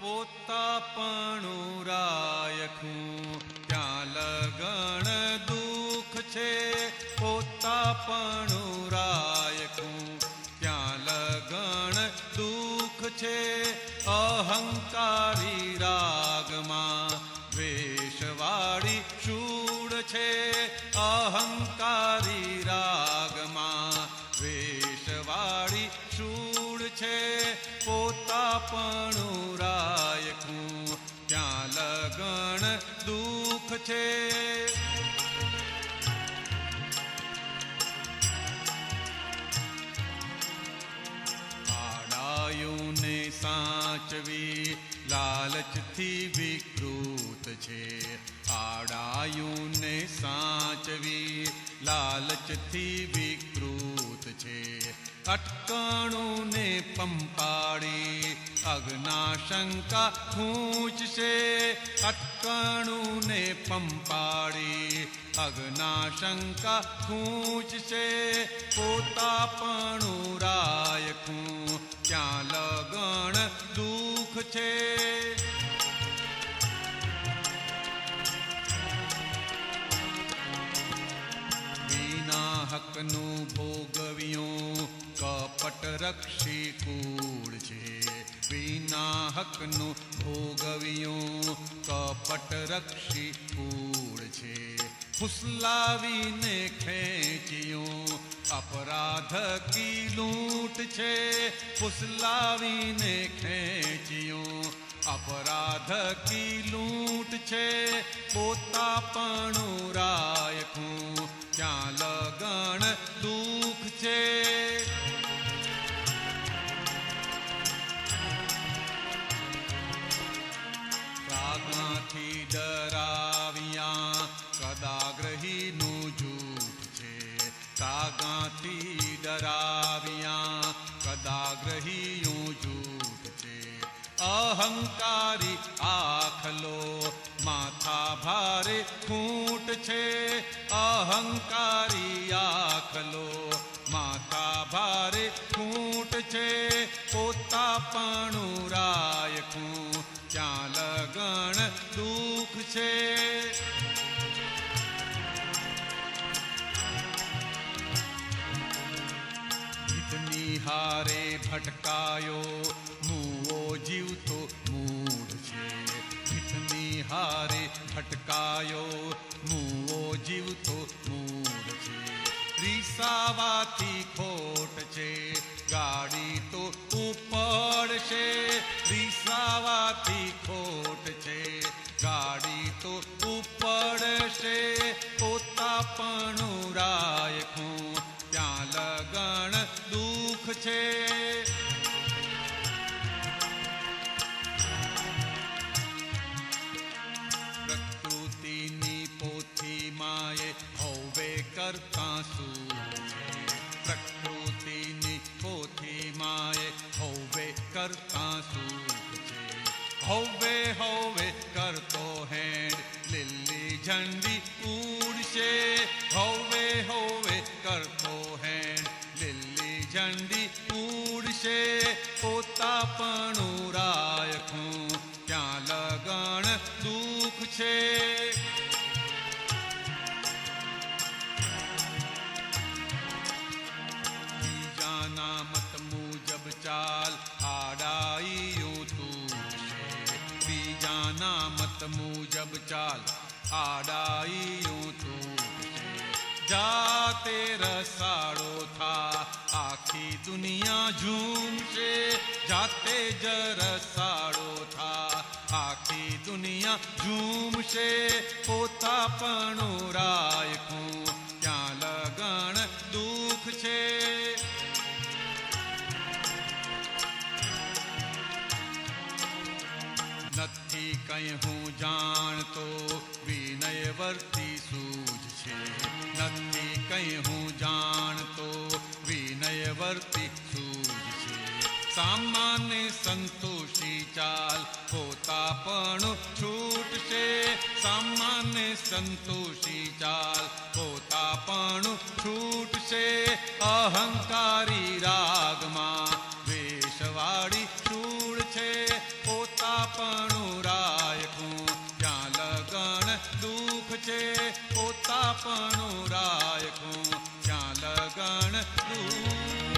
પોતાપણું રાયખું ત્યાં લગણ દુઃખ છે પોતાપણું રાયખું ત્યાં લગણ દુઃખ છે, અહંકારી રાગમાં. વેશવાળી શૂળ છે, અહંકારી રાગમાં. વેશવાળી શૂળ છે પોતાપણું દુઃખ છે આડાયુને સાચવી લાલચથી વિકૃત છે આડાયુને સાચવી લાલચથી વિકૃત છે અટકણું ને પંપાડી અગ્નાશંકા ખૂંચશે અટકણું ને પંપાડી અગ્નાશંકા ખૂંચશે પોતાપણું રાયખું ત્યાં લગણ દુઃખ છે વિના હકનું ભોગવ્યું કપટ રક્ષી કૂળ છે વિના હકનું ભોગવ્યું કપટ રક્ષી કૂળ છે ફુસલાવીને ખેંચ્યું અપરાધ કી લૂંટ છે ફુસલાવીને ખેંચ્યું અપરાધ કી લૂંટ છે પોતાપણું सा गांठी डराविया, कदाग्रहियों जूठते अहंकारी आखलो, माथा भारे खूट छे अहंकारी आखलो, माथा भारे खूट छे पोता धारे भटकायो मुओ जीव तो मूढ़ छे हारे भटकायो मुओ जीव तो मूढ़ छे रिसावाती करतासु प्रकृतीने पोथी माये हौवे करतासु हौवे कर तो है लिल्ली झंडी मूजब चाल आडाइयों चोट जाते रसाड़ो था, आखी दुनिया झूम से जाते जरसाड़ो था, आखी दुनिया झूम से पोता पणो राय को क्या लगन दुख छे? कहूँ जान तो विनय वर्ती सूझ छे। कहूँ जान तो विनय वर्ती सूझ छे। सामान्य संतोषी चाल होता पण छूट से सामान्य संतोषी चाल होता पण छूट से अहंकारी છે પોતાપણું રાયખું ત્યાં લગણ રૂ